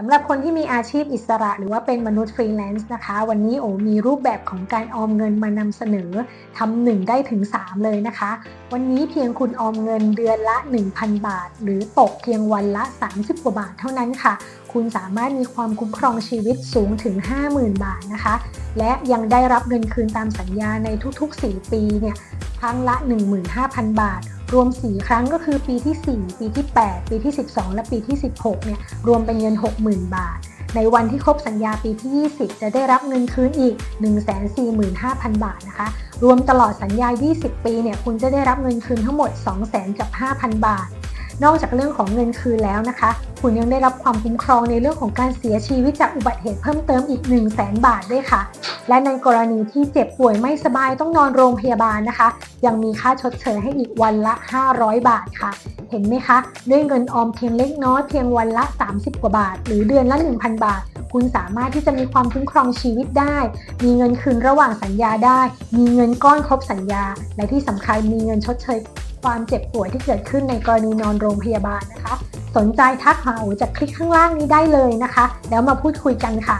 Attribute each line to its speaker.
Speaker 1: สำหรับคนที่มีอาชีพอิสระหรือว่าเป็นมนุษย์ฟรีแลนซ์นะคะ วันนี้โอมีรูปแบบของการออมเงินมานำเสนอทำหนึ่งได้ถึง 3 เลยนะคะ วันนี้เพียงคุณออมเงินเดือนละ 1,000 บาท หรือตกเพียงวันละ 30 กว่าบาทเท่านั้นค่ะ คุณสามารถมีความคุ้มครองชีวิตสูงถึง 50,000 บาทนะคะ และยังได้รับเงินคืนตามสัญญาในทุกๆ 4 ปีเนี่ยครั้งละ 15,000 บาท รวม 4 ครั้งก็คือปีที่ 4 ปีที่ 8 ปีที่ 12 และปีที่ 16 เนี่ยรวมเป็นเงิน 60,000 บาท ในวันที่ครบสัญญาปีที่ 20 จะได้รับเงินคืนอีก 145,000 บาทนะคะ รวมตลอดสัญญา 20 ปีเนี่ยคุณจะได้รับเงินคืนทั้งหมด 2 0 0 0 0กับ5,000 บาท นอกจากเรื่องของเงินคืนแล้วนะคะ คุณยังได้รับความคุ้มครองในเรื่องของการเสียชีวิตจากอุบัติเหตุเพิ่มเติมอีก 1 0 0 0 0แบาทด้วยค่ะ และในกรณีที่เจ็บป่วยไม่สบายต้องนอนโรงพยาบาลนะคะ ยังมีค่าชดเชยให้อีกวันละ 500 บาทค่ะ เห็นไหมคะ ด้วยเงินออมเพียงเล็กน้อยเพียงวันละ 30 กว่าบาท หรือเดือนละ 1,000 บาท คุณสามารถที่จะมีความคุ้มครองชีวิตได้ มีเงินคืนระหว่างสัญญาได้ มีเงินก้อนครบสัญญา และที่สำคัญมีเงินชดเชย ความเจ็บป่วยที่เกิดขึ้นในกรณีนอนโรงพยาบาลนะคะ สนใจทักหาโอจากคลิกข้างล่างนี้ได้เลยนะคะ แล้วมาพูดคุยกันค่ะ